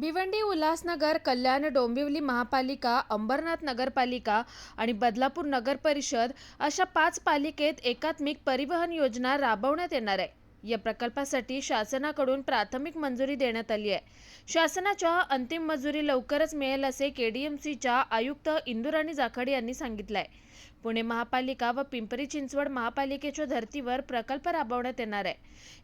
भिवंडी उल्हासनगर कल्याण डोंबिवली महापालिका अंबरनाथ नगरपालिका आणि बदलापूर नगर परिषद अशा पाच पालिकेत एकात्मिक परिवहन योजना राबवण्यात येणार आहे. या प्रकल्पासाठी शासनाकडून प्राथमिक मंजुरी देण्यात आली आहे. शासनाच्या अंतिम मंजुरी लवकरच मिळेल असे के डी एम सीच्या आयुक्त इंदुराणी जाखड यांनी सांगितलं आहे पुणे महापालिका व पिंपरी चिंचवड महापालिकेच्या धर्तीवर प्रकल्प राबवण्यात येणार आहे.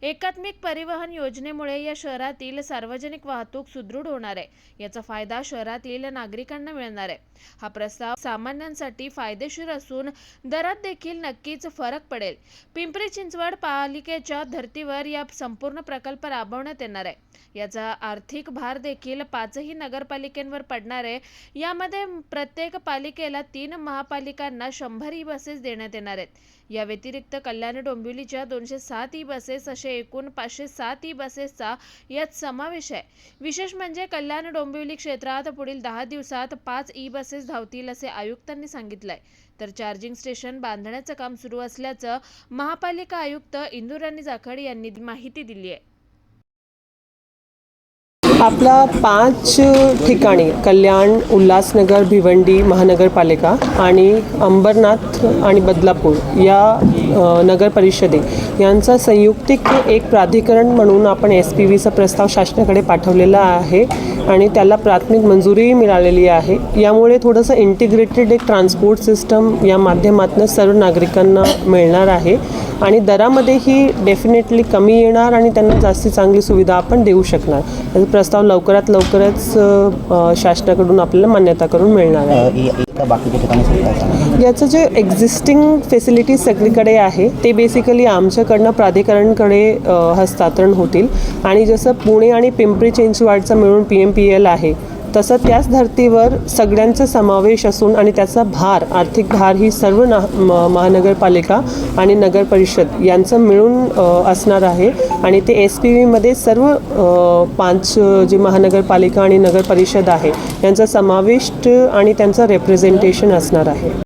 एकात्मिक परिवहन योजनेमुळे या शहरातील सार्वजनिक वाहतूक सुदृढ होणार आहे. याचा फायदा शहरातील नागरिकांना मिळणार आहे. हा प्रस्ताव सामान्यांसाठी फायदेशीर असून दरात देखील नक्कीच फरक पडेल. पिंपरी चिंचवड पालिकेच्या धर्तीवर या संपूर्ण प्रकल्प राबवण्यात येणार आहे. याचा आर्थिक भार देखील पाचही नगरपालिकेंवर पडणार आहे. यामध्ये प्रत्येक पालिकेला तीन महापालिकांना शंभर ई बसेस देण्यात येणार आहेत. या व्यतिरिक्त कल्याण डोंबिवलीच्या दोनशे सात ई बसेस असे एकूण पाचशे सात ई बसेसचा यात समावेश आहे. विशेष म्हणजे कल्याण डोंबिवली क्षेत्रात पुढील दहा दिवसात पाच ई बसेस धावतील असे आयुक्तांनी सांगितलंय. तर चार्जिंग स्टेशन बांधण्याचं काम सुरू असल्याचं महापालिका आयुक्त इंदुराणी जाखड यांनी माहिती दिली आहे. आपला पाच ठिकाणी कल्याण उल्हासनगर भिवंडी महानगरपालिका आणि अंबरनाथ आणि बदलापूर या नगर परिषदे यांचा संयुक्तिक एक प्राधिकरण म्हणून आपण एस पी व्हीचा प्रस्ताव शासनाकडे पाठवलेला आहे आणि त्याला प्राथमिक मंजुरीही मिळालेली आहे. यामुळे थोडंसं इंटिग्रेटेड एक ट्रान्सपोर्ट सिस्टम या माध्यमातून सर्व नागरिकांना मिळणार आहे. आणि दरामध्येही डेफिनेटली कमी येणार आणि त्यांना जास्ती चांगली सुविधा आपण देऊ शकणार. याचा प्रस्ताव लवकरात लवकरच शासनाकडून आपल्याला मान्यता करून मिळणार आहे. याचं जे एक्झिस्टिंग फॅसिलिटीज सगळीकडे आहे ते बेसिकली आमच्याकडनं प्राधिकरणकडे हस्तांतरण होतील. आणि जसं पुणे आणि पिंपरी चिंचवडचं मिळून पी एम पी एल आहे तसं त्याच धर्तीवर सगळ्यांचा समावेश असून आणि त्याचा भार आर्थिक भार ही सर्व ना म- महानगरपालिका आणि नगर परिषद यांचं मिळून असणार आहे. आणि ते एस पी व्हीमध्ये सर्व पाच जे महानगरपालिका आणि नगर परिषद आहे यांचा समाविष्ट आणि त्यांचं रेप्रेझेंटेशन असणार आहे.